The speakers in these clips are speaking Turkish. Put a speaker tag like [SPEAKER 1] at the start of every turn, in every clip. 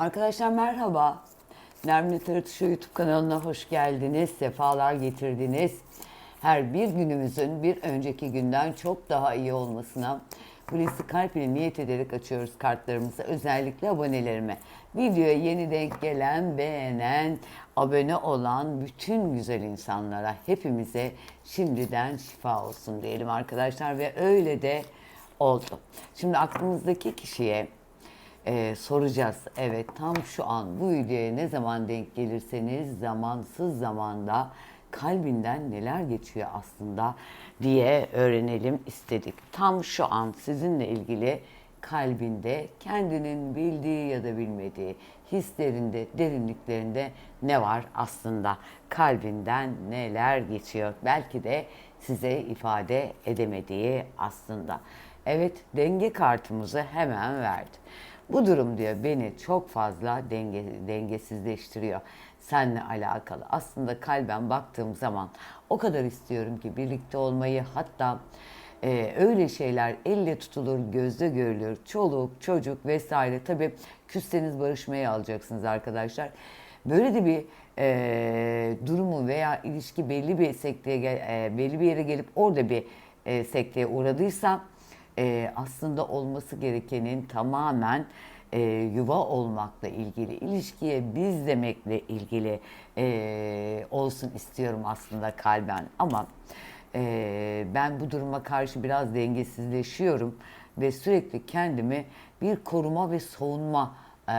[SPEAKER 1] Arkadaşlar merhaba. Nermin Tarıtışı YouTube kanalına hoş geldiniz. Sefalar getirdiniz. Her bir günümüzün bir önceki günden çok daha iyi olmasına Hulusi Kalp ile niyet ederek açıyoruz kartlarımızı. Özellikle abonelerime. Videoya yeni denk gelen, beğenen, abone olan bütün güzel insanlara, hepimize şimdiden şifa olsun diyelim arkadaşlar. Ve öyle de oldu. Şimdi aklınızdaki kişiye ee, soracağız. Evet tam şu an bu videoya ne zaman denk gelirseniz zamansız zamanda kalbinden neler geçiyor aslında diye öğrenelim istedik. Tam şu an sizinle ilgili kalbinde kendinin bildiği ya da bilmediği hislerinde, derinliklerinde ne var aslında? Kalbinden neler geçiyor? Belki de size ifade edemediği aslında. Evet denge kartımızı hemen verdi. Bu durum diyor beni çok fazla denge, dengesizleştiriyor. Seninle alakalı. Aslında kalben baktığım zaman o kadar istiyorum ki birlikte olmayı hatta e, öyle şeyler elle tutulur, gözde görülür. Çoluk, çocuk vesaire. Tabii küsseniz barışmaya alacaksınız arkadaşlar. Böyle de bir e, durumu veya ilişki belli bir sekteye, e, belli bir yere gelip orada bir e, sekteye uğradıysa e, aslında olması gerekenin tamamen e, yuva olmakla ilgili, ilişkiye biz demekle ilgili e, olsun istiyorum aslında kalben. Ama e, ben bu duruma karşı biraz dengesizleşiyorum ve sürekli kendimi bir koruma ve savunma e,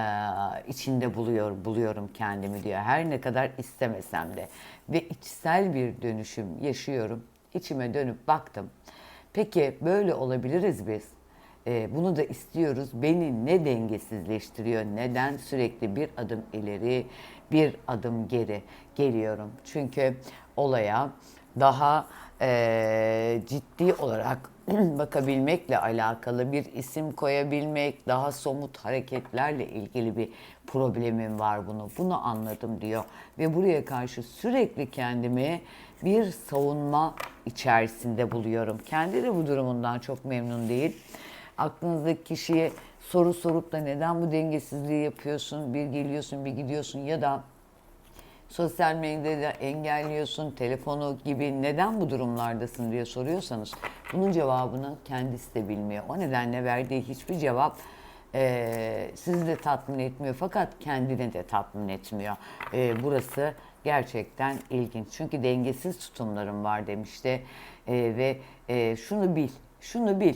[SPEAKER 1] içinde buluyor, buluyorum kendimi diyor. Her ne kadar istemesem de ve içsel bir dönüşüm yaşıyorum. İçime dönüp baktım. Peki böyle olabiliriz biz. Ee, bunu da istiyoruz. Beni ne dengesizleştiriyor? Neden sürekli bir adım ileri, bir adım geri geliyorum? Çünkü olaya daha eee, ciddi olarak bakabilmekle alakalı bir isim koyabilmek, daha somut hareketlerle ilgili bir problemim var bunu. Bunu anladım diyor. Ve buraya karşı sürekli kendimi bir savunma içerisinde buluyorum. Kendi de bu durumundan çok memnun değil. Aklınızdaki kişiye soru sorup da neden bu dengesizliği yapıyorsun, bir geliyorsun bir gidiyorsun ya da sosyal medyada engelliyorsun, telefonu gibi neden bu durumlardasın diye soruyorsanız bunun cevabını kendisi de bilmiyor. O nedenle verdiği hiçbir cevap eee sizi de tatmin etmiyor fakat kendini de tatmin etmiyor. Eee, burası gerçekten ilginç. Çünkü dengesiz tutumlarım var demişti Eee, ve eee, şunu bil, şunu bil.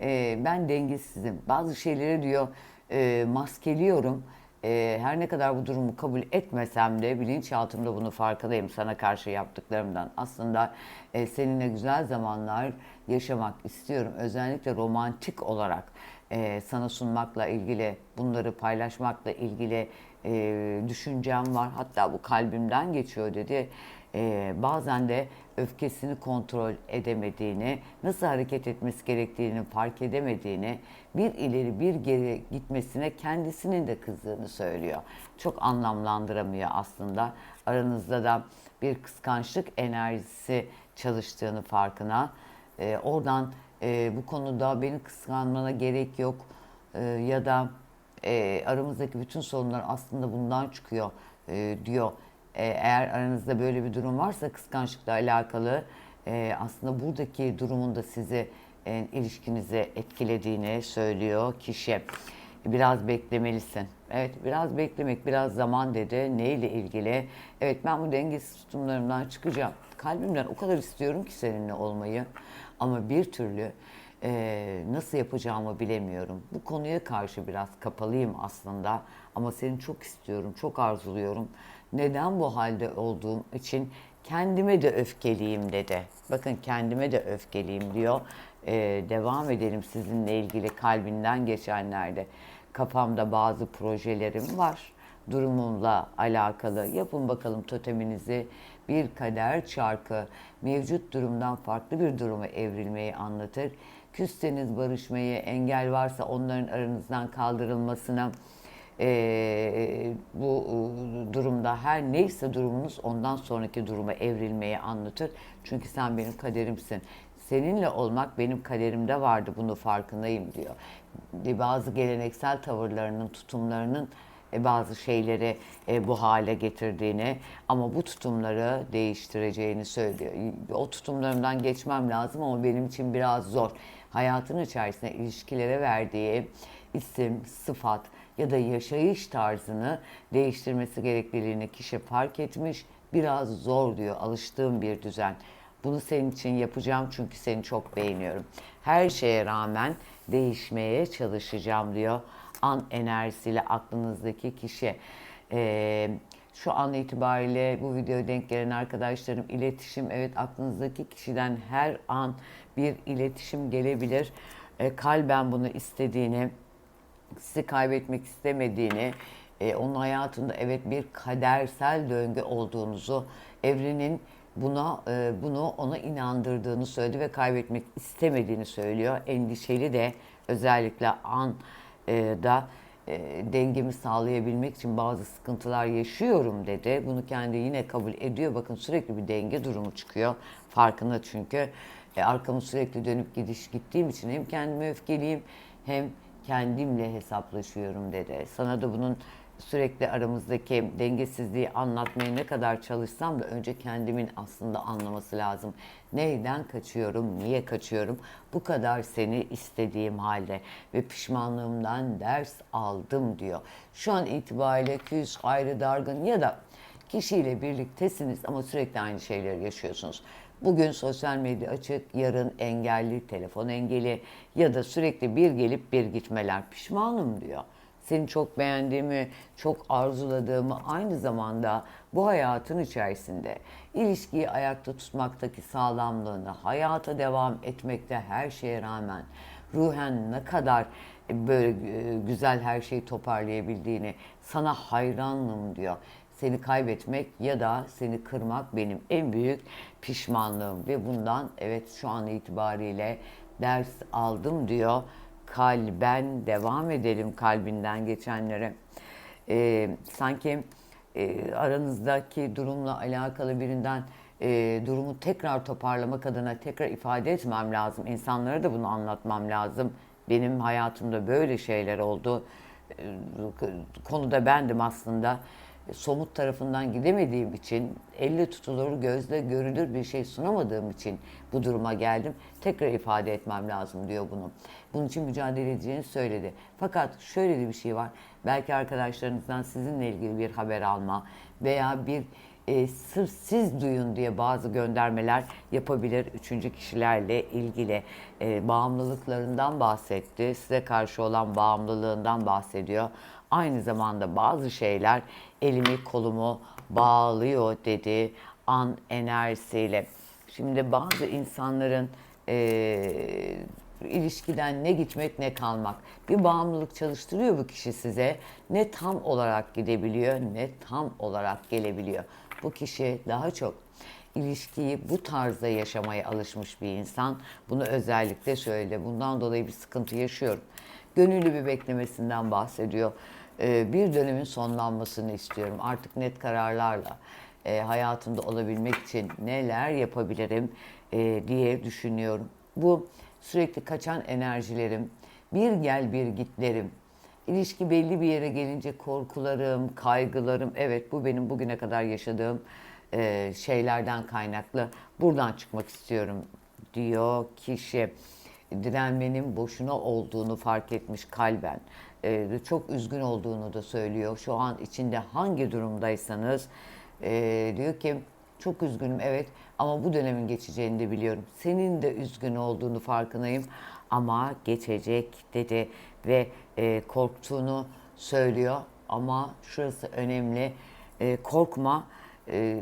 [SPEAKER 1] Eee, ben dengesizim. Bazı şeyleri diyor eee, maskeliyorum. Eee, her ne kadar bu durumu kabul etmesem de bilinçaltımda bunu farkındayım sana karşı yaptıklarımdan. Aslında eee, seninle güzel zamanlar yaşamak istiyorum. Özellikle romantik olarak eee, sana sunmakla ilgili, bunları paylaşmakla ilgili eee, düşüncem var. Hatta bu kalbimden geçiyor dedi. Eee, bazen de öfkesini kontrol edemediğini, nasıl hareket etmesi gerektiğini fark edemediğini, bir ileri bir geri gitmesine kendisinin de kızdığını söylüyor. Çok anlamlandıramıyor aslında. Aranızda da bir kıskançlık enerjisi çalıştığını farkına. Ee, oradan e, bu konuda beni kıskanmana gerek yok e, ya da e, aramızdaki bütün sorunlar aslında bundan çıkıyor e, diyor. E, eğer aranızda böyle bir durum varsa kıskançlıkla alakalı e, aslında buradaki durumun da sizi e, ilişkinizi etkilediğini söylüyor kişi. Biraz beklemelisin. Evet biraz beklemek, biraz zaman dedi. Neyle ilgili? Evet ben bu dengesiz tutumlarımdan çıkacağım. Kalbimden o kadar istiyorum ki seninle olmayı. Ama bir türlü e, nasıl yapacağımı bilemiyorum. Bu konuya karşı biraz kapalıyım aslında. Ama seni çok istiyorum, çok arzuluyorum. Neden bu halde olduğum için kendime de öfkeliyim dedi. Bakın kendime de öfkeliyim diyor. E, devam edelim sizinle ilgili kalbinden geçenlerde. Kafamda bazı projelerim var durumumla alakalı. Yapın bakalım toteminizi. Bir kader çarkı mevcut durumdan farklı bir duruma evrilmeyi anlatır. Küsseniz barışmayı, engel varsa onların aranızdan kaldırılmasına, eee, bu e, durumda her neyse durumunuz ondan sonraki duruma evrilmeyi anlatır. Çünkü sen benim kaderimsin. Seninle olmak benim kaderimde vardı bunu farkındayım diyor. Bazı geleneksel tavırlarının, tutumlarının e, bazı şeyleri e, bu hale getirdiğini ama bu tutumları değiştireceğini söylüyor. O tutumlarımdan geçmem lazım ama benim için biraz zor. Hayatın içerisinde ilişkilere verdiği isim, sıfat ya da yaşayış tarzını değiştirmesi gerekliliğini kişi fark etmiş. Biraz zor diyor alıştığım bir düzen. Bunu senin için yapacağım çünkü seni çok beğeniyorum. Her şeye rağmen değişmeye çalışacağım diyor. An enerjisiyle aklınızdaki kişi. Ee, şu an itibariyle bu videoya denk gelen arkadaşlarım iletişim evet aklınızdaki kişiden her an bir iletişim gelebilir. Ee, kalben bunu istediğini, sizi kaybetmek istemediğini, e, onun hayatında evet bir kadersel döngü olduğunuzu, evrenin buna e, bunu ona inandırdığını söyledi ve kaybetmek istemediğini söylüyor. Endişeli de özellikle an e, da e, dengemi sağlayabilmek için bazı sıkıntılar yaşıyorum dedi. Bunu kendi yine kabul ediyor. Bakın sürekli bir denge durumu çıkıyor. Farkında çünkü. E, arkamı sürekli dönüp gidiş gittiğim için hem kendime öfkeliyim hem kendimle hesaplaşıyorum dedi. Sana da bunun sürekli aramızdaki dengesizliği anlatmaya ne kadar çalışsam da önce kendimin aslında anlaması lazım. Neyden kaçıyorum, niye kaçıyorum? Bu kadar seni istediğim halde ve pişmanlığımdan ders aldım diyor. Şu an itibariyle küs, ayrı, dargın ya da kişiyle birliktesiniz ama sürekli aynı şeyleri yaşıyorsunuz. Bugün sosyal medya açık, yarın engelli, telefon engeli ya da sürekli bir gelip bir gitmeler. Pişmanım diyor. Seni çok beğendiğimi, çok arzuladığımı aynı zamanda bu hayatın içerisinde ilişkiyi ayakta tutmaktaki sağlamlığını, hayata devam etmekte her şeye rağmen ruhen ne kadar böyle e, güzel her şeyi toparlayabildiğini sana hayranım diyor seni kaybetmek ya da seni kırmak benim en büyük pişmanlığım ve bundan evet şu an itibariyle ders aldım diyor. Kalben devam edelim kalbinden geçenlere. Ee, sanki e, aranızdaki durumla alakalı birinden e, durumu tekrar toparlamak adına tekrar ifade etmem lazım. İnsanlara da bunu anlatmam lazım. Benim hayatımda böyle şeyler oldu. E, konuda bendim aslında somut tarafından gidemediğim için, elle tutulur, gözle görülür bir şey sunamadığım için bu duruma geldim. Tekrar ifade etmem lazım diyor bunu. Bunun için mücadele edeceğini söyledi. Fakat şöyle de bir şey var. Belki arkadaşlarınızdan sizinle ilgili bir haber alma veya bir e, sırf siz duyun diye bazı göndermeler yapabilir. Üçüncü kişilerle ilgili e, bağımlılıklarından bahsetti. Size karşı olan bağımlılığından bahsediyor. Aynı zamanda bazı şeyler elimi kolumu bağlıyor dedi an enerjisiyle. Şimdi bazı insanların e, ilişkiden ne gitmek ne kalmak. Bir bağımlılık çalıştırıyor bu kişi size. Ne tam olarak gidebiliyor ne tam olarak gelebiliyor. Bu kişi daha çok ilişkiyi bu tarzda yaşamaya alışmış bir insan. Bunu özellikle söyledi. Bundan dolayı bir sıkıntı yaşıyorum. Gönüllü bir beklemesinden bahsediyor. Ee, bir dönemin sonlanmasını istiyorum. Artık net kararlarla e, hayatımda olabilmek için neler yapabilirim e, diye düşünüyorum. Bu sürekli kaçan enerjilerim, bir gel bir gitlerim, ilişki belli bir yere gelince korkularım, kaygılarım, evet bu benim bugüne kadar yaşadığım e, şeylerden kaynaklı. Buradan çıkmak istiyorum diyor kişi. Direnmenin boşuna olduğunu fark etmiş kalben e, çok üzgün olduğunu da söylüyor. Şu an içinde hangi durumdaysanız e, diyor ki çok üzgünüm evet ama bu dönemin geçeceğini de biliyorum. Senin de üzgün olduğunu farkındayım ama geçecek dedi ve e, korktuğunu söylüyor ama şurası önemli e, korkma e,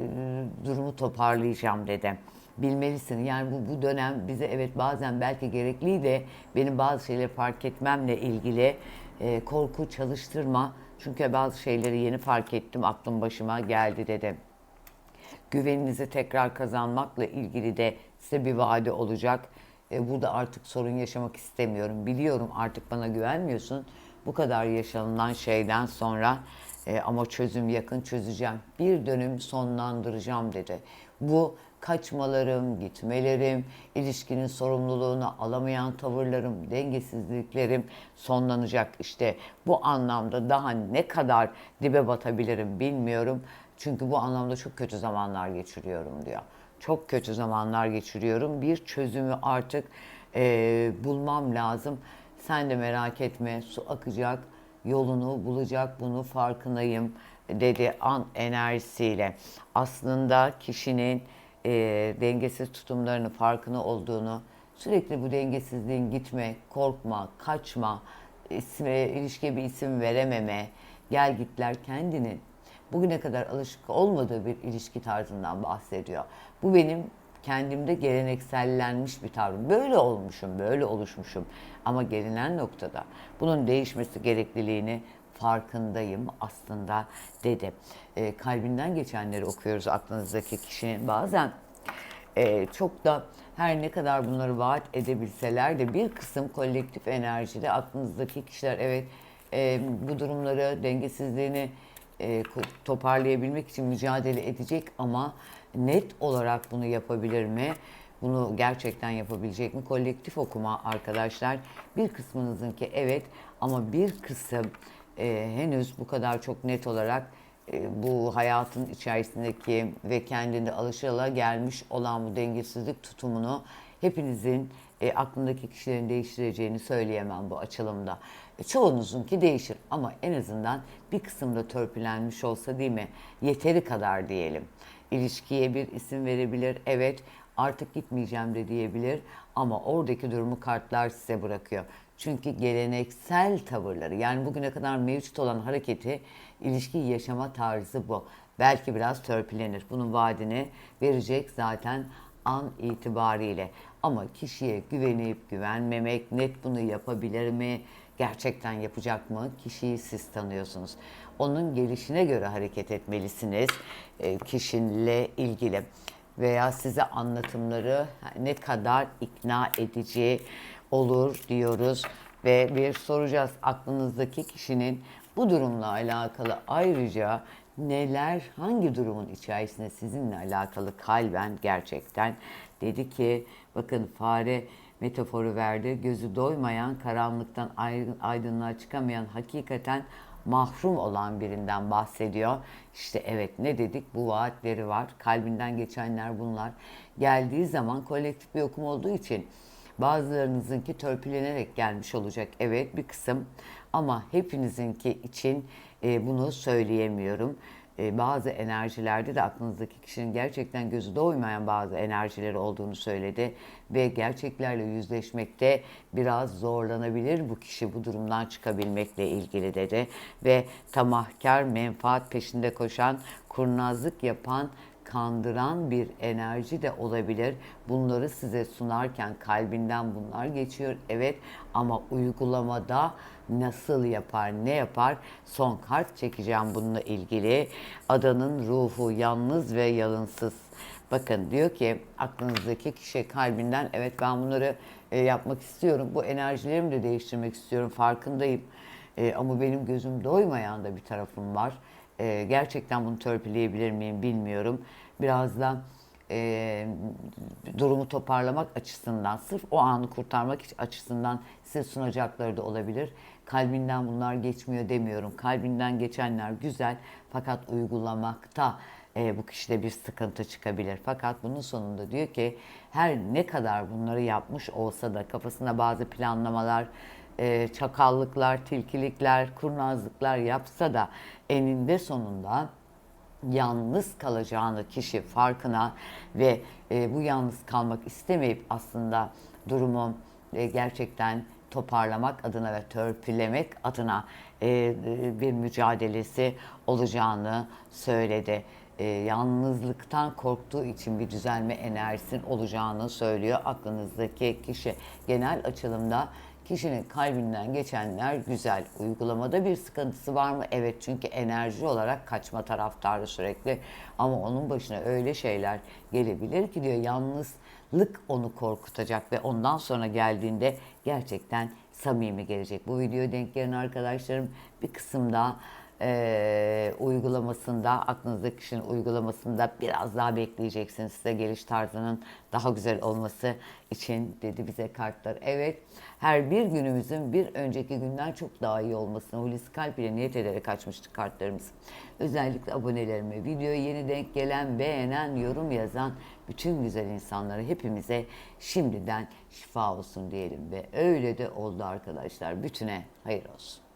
[SPEAKER 1] durumu toparlayacağım dedi bilmelisin. Yani bu, bu dönem bize evet bazen belki gerekliydi. Benim bazı şeyleri fark etmemle ilgili e, korku çalıştırma. Çünkü bazı şeyleri yeni fark ettim, aklım başıma geldi dedim. Güveninizi tekrar kazanmakla ilgili de size bir vaade olacak. E, burada artık sorun yaşamak istemiyorum. Biliyorum artık bana güvenmiyorsun. Bu kadar yaşanılan şeyden sonra e, ama çözüm yakın çözeceğim. Bir dönüm sonlandıracağım dedi. Bu kaçmalarım, gitmelerim, ilişkinin sorumluluğunu alamayan tavırlarım, dengesizliklerim sonlanacak. İşte bu anlamda daha ne kadar dibe batabilirim bilmiyorum. Çünkü bu anlamda çok kötü zamanlar geçiriyorum diyor. Çok kötü zamanlar geçiriyorum. Bir çözümü artık eee, bulmam lazım. Sen de merak etme su akacak, yolunu bulacak bunu farkındayım dedi an enerjisiyle. Aslında kişinin e, dengesiz tutumlarını farkına olduğunu, sürekli bu dengesizliğin gitme, korkma, kaçma, isme, ilişkiye bir isim verememe, gel gitler kendinin bugüne kadar alışık olmadığı bir ilişki tarzından bahsediyor. Bu benim kendimde geleneksellenmiş bir tavrım. Böyle olmuşum, böyle oluşmuşum. Ama gelinen noktada bunun değişmesi gerekliliğini farkındayım aslında dedi. E, kalbinden geçenleri okuyoruz aklınızdaki kişinin. Bazen e, çok da her ne kadar bunları vaat edebilseler de bir kısım kolektif enerjide aklınızdaki kişiler evet e, bu durumları dengesizliğini e, toparlayabilmek için mücadele edecek ama net olarak bunu yapabilir mi? Bunu gerçekten yapabilecek mi? Kolektif okuma arkadaşlar. Bir kısmınızınki evet ama bir kısım e, henüz bu kadar çok net olarak e, bu hayatın içerisindeki ve kendinde alışıla gelmiş olan bu dengesizlik tutumunu hepinizin e, aklındaki kişilerin değiştireceğini söyleyemem bu açılımda. E, çoğunuzunki değişir ama en azından bir kısımda törpülenmiş olsa değil mi? Yeteri kadar diyelim. İlişkiye bir isim verebilir. Evet artık gitmeyeceğim de diyebilir ama oradaki durumu kartlar size bırakıyor. Çünkü geleneksel tavırları yani bugüne kadar mevcut olan hareketi, ilişki yaşama tarzı bu. Belki biraz törpülenir. Bunun vaadini verecek zaten an itibariyle. Ama kişiye güvenip güvenmemek, net bunu yapabilir mi, gerçekten yapacak mı? Kişiyi siz tanıyorsunuz. Onun gelişine göre hareket etmelisiniz e, kişiyle ilgili veya size anlatımları ne kadar ikna edici olur diyoruz ve bir soracağız aklınızdaki kişinin bu durumla alakalı ayrıca neler hangi durumun içerisinde sizinle alakalı kalben gerçekten dedi ki bakın fare metaforu verdi gözü doymayan karanlıktan aydın- aydınlığa çıkamayan hakikaten mahrum olan birinden bahsediyor. İşte evet ne dedik bu vaatleri var. Kalbinden geçenler bunlar. Geldiği zaman kolektif bir okum olduğu için bazılarınızınki törpülenerek gelmiş olacak. Evet bir kısım ama hepinizinki için e, bunu söyleyemiyorum. E, bazı enerjilerde de aklınızdaki kişinin gerçekten gözü doymayan bazı enerjileri olduğunu söyledi ve gerçeklerle yüzleşmekte biraz zorlanabilir bu kişi bu durumdan çıkabilmekle ilgili dedi ve tamahkar menfaat peşinde koşan kurnazlık yapan kandıran bir enerji de olabilir. Bunları size sunarken kalbinden bunlar geçiyor. Evet ama uygulamada nasıl yapar, ne yapar? Son kart çekeceğim bununla ilgili. Adanın ruhu yalnız ve yalınsız. Bakın diyor ki aklınızdaki kişi kalbinden evet ben bunları e, yapmak istiyorum. Bu enerjilerimi de değiştirmek istiyorum. Farkındayım. E, ama benim gözüm doymayan da bir tarafım var. E, gerçekten bunu törpüleyebilir miyim bilmiyorum. Biraz da e, durumu toparlamak açısından, sırf o anı kurtarmak açısından size sunacakları da olabilir. Kalbinden bunlar geçmiyor demiyorum. Kalbinden geçenler güzel fakat uygulamakta e, bu kişide bir sıkıntı çıkabilir. Fakat bunun sonunda diyor ki her ne kadar bunları yapmış olsa da kafasında bazı planlamalar, e, çakallıklar, tilkilikler, kurnazlıklar yapsa da eninde sonunda yalnız kalacağını kişi farkına ve e, bu yalnız kalmak istemeyip aslında durumu e, gerçekten toparlamak adına ve törpülemek adına bir mücadelesi olacağını söyledi. E, yalnızlıktan korktuğu için bir düzelme enerjisinin olacağını söylüyor aklınızdaki kişi. Genel açılımda Kişinin kalbinden geçenler güzel. Uygulamada bir sıkıntısı var mı? Evet çünkü enerji olarak kaçma taraftarı sürekli. Ama onun başına öyle şeyler gelebilir ki diyor yalnızlık onu korkutacak ve ondan sonra geldiğinde gerçekten samimi gelecek. Bu videoya denk gelen arkadaşlarım bir kısımda eee, uygulamasında, aklınızdaki kişinin uygulamasında biraz daha bekleyeceksiniz. Size geliş tarzının daha güzel olması için dedi bize kartlar. Evet, her bir günümüzün bir önceki günden çok daha iyi olmasına Hulusi Kalp ile niyet ederek açmıştık kartlarımızı. Özellikle abonelerime, videoyu yeni denk gelen, beğenen, yorum yazan bütün güzel insanlara hepimize şimdiden şifa olsun diyelim ve öyle de oldu arkadaşlar. Bütüne hayır olsun.